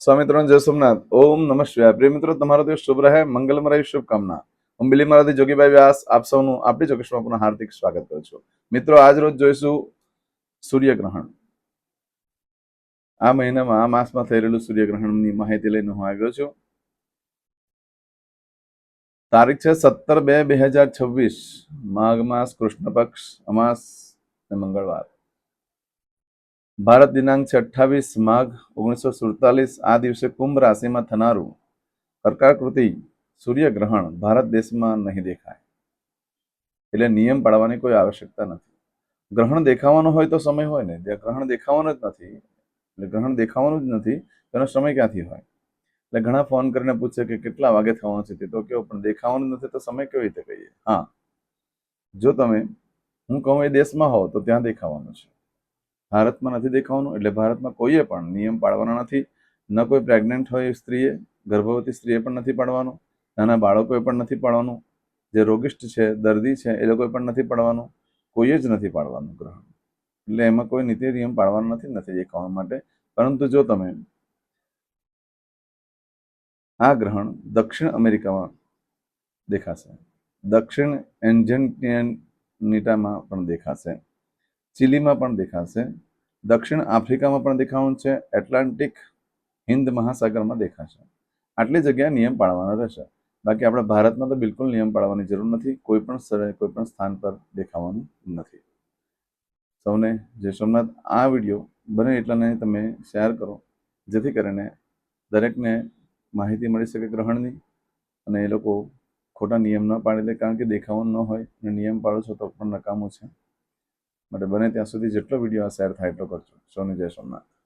સ્વામી જય સોમનાથ. ઓમ નમઃ પ્રિય મિત્રો, તમારો દિવસ શુભ રહે. મંગલમય શુભકામના. હું બિલી મારાથી જોગીભાઈ વ્યાસ. આપ સૌનું આપણી ચોક્કસમાં પુનઃ હાર્દિક સ્વાગત કરું છું. મિત્રો, આજ રોજ જોઈશું સૂર્યગ્રહણ. આ મહિનામાં, આ માસમાં થઈ રહેલું સૂર્યગ્રહણની માહિતી લઈને હું આવ્યો છું. તારીખ છે સત્તર બે બે હજાર છવ્વીસ. માઘ માસ, કૃષ્ણ પક્ષ, અમાસ અને મંગળવાર. ભારત દિનાંક છે અઠ્ઠાવીસ માઘ ઓગણીસો સુડતાલીસ. આ દિવસે કુંભ રાશિમાં થનારું કર્કાકૃતિ સૂર્યગ્રહણ ભારત દેશમાં નહીં દેખાય. એટલે નિયમ પાળવાની કોઈ આવશ્યકતા નથી. ગ્રહણ દેખાવાનો હોય તો સમય હોય ને. જે ગ્રહણ દેખાવાનું જ નથી, એટલે ગ્રહણ દેખાવાનું જ નથી, તેનો સમય ક્યાંથી હોય? એટલે ઘણા ફોન કરીને પૂછે કે કેટલા વાગે થવાનું છે તે તો કેવો, પણ દેખાવાનું નથી તો સમય કેવી રીતે કહીએ? હા. જો તમે, હું કહું એ દેશમાં હોવ તો ત્યાં દેખાવાનું છે. ભારતમાં નથી દેખાવાનું, એટલે ભારતમાં કોઈએ પણ નિયમ પાળવાના નથી. ન કોઈ પ્રેગ્નન્ટ હોય સ્ત્રીએ, ગર્ભવતી સ્ત્રીએ પણ નથી પાડવાનું નાના બાળકોએ પણ નથી પાડવાનું જે રોગિષ્ઠ છે, દર્દી છે, એ લોકોએ પણ નથી પાડવાનું કોઈએ જ નથી પાડવાનું ગ્રહણ. એટલે એમાં કોઈ નીતિ નિયમ પાડવાનો નથી નથી દેખાવા માટે. પરંતુ જો તમે આ ગ્રહણ દક્ષિણ અમેરિકામાં દેખાશે, દક્ષિણ એન્જેન્ટિયાનિટામાં પણ દેખાશે ચીલીમાં પણ દેખાશે, દક્ષિણ આફ્રિકામાં પણ દેખાવાનું છે, એટલાન્ટિક હિન્દ મહાસાગરમાં દેખાશે. આટલી જગ્યાએ નિયમ પાળવાનો રહેશે. બાકી આપણે ભારતમાં તો બિલકુલ નિયમ પાળવાની જરૂર નથી, કોઈ પણ સ્થળે કોઈ પણ સ્થાન પર દેખાવાનું નથી. સૌને જય સોમનાથ. આ વીડિયો બને એટલાને તમે શેર કરો, જેથી કરીને દરેકને માહિતી મળી શકે ગ્રહણની અને એ લોકો ખોટા નિયમ ન પાડી દે, કારણ કે દેખાવાનું ન હોય અને નિયમ પાડો છો તો પણ નકામું છે. માટે બને ત્યાં સુધી જેટલો વીડિયો શેર થાય એટલો કરજો. સોની જય સોમનાથ.